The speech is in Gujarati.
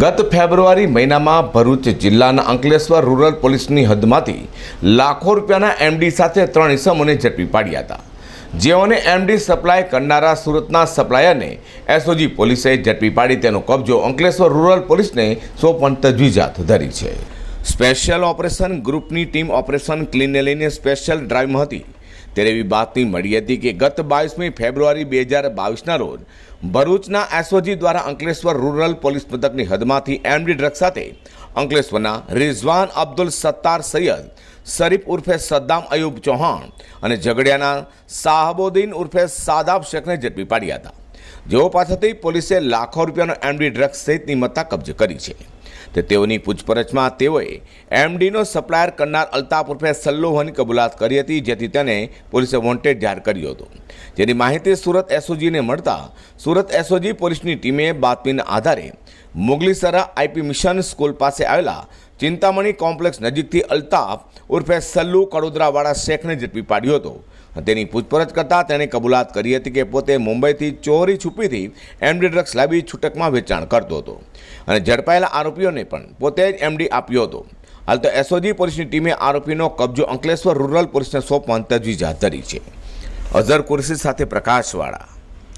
ગત ફેબ્રુઆરી મહિનામાં ભરૂચ જિલ્લાના અંકલેશ્વર રૂરલ પોલીસની હદમાંથી લાખો રૂપિયાના એમડી સાથે ત્રણ ઇસમોને ઝડપી પાડ્યા હતા. જેઓને એમડી સપ્લાય કરનારા સુરતના સપ્લાયરને એસઓજી પોલીસે ઝડપી પાડી તેનો કબજો અંકલેશ્વર રૂરલ પોલીસને સોંપણ તજવીજ હાથ ધરી છે. સ્પેશિયલ ઓપરેશન ગ્રુપની ટીમ ઓપરેશન ક્લીનને લઈને સ્પેશિયલ ડ્રાઈવમાં હતી. ત્યારે એવી બાતમી મળી હતી કે ગત બાવીસમી ફેબ્રુઆરી બે હજાર બાવીસના રોજ ભરૂચના એસઓજી દ્વારા અંકલેશ્વર રૂરલ પોલીસ મથકની હદમાંથી એમડી ડ્રગ સાથે અંકલેશ્વરના રિઝવાન અબ્દુલ સત્તાર સૈયદ, શરીફ ઉર્ફે સદ્દામ અયુબ ચૌહાણ અને ઝઘડિયાના સાહબોદીન ઉર્ફે સાદાબ શેખને ઝડપી પાડ્યા હતા. જેઓ પાસેથી પોલીસે લાખો રૂપિયાનો એમડી ડ્રગ્સ સહિતની મત્તા કબજે કરી છે. તે તેઓની પૂછપરછમાં તેઓએ એમડીનો સપ્લાયર કરનાર અલ્તાફ ઉર્ફે સલ્લો હોવાની કબૂલાત કરી હતી, જેથી તેને પોલીસે વોન્ટેડ જાહેર કર્યો હતો. જેની માહિતી સુરત એસઓજીને મળતા સુરત એસઓજી પોલીસની ટીમે બાતમીના આધારે મુગલીસરા આઈપી મિશન સ્કૂલ પાસે આવેલા ચિંતામણી કોમ્પ્લેક્સ નજીકથી અલ્તાફ ઉર્ફે સલ્લુ કડોદરાવાળા શેખને ઝડપી પાડ્યો હતો. તેની પૂછપરછ કરતાં તેણે કબૂલાત કરી હતી કે પોતે મુંબઈથી ચોરી છુપીથી એમડી ડ્રગ્સ લાવી છૂટકમાં વેચાણ કરતો હતો. અને ઝડપાયેલા આરોપીઓને પણ પોતે જ એમડી આપ્યો હતો. હાલ તો એસઓજી પોલીસની ટીમે આરોપીનો કબજો અંકલેશ્વર રૂરલ પોલીસને સોંપવાની તજવીજ હાથ ધરી છે. અઝર કુરશી સાથે પ્રકાશવાળા.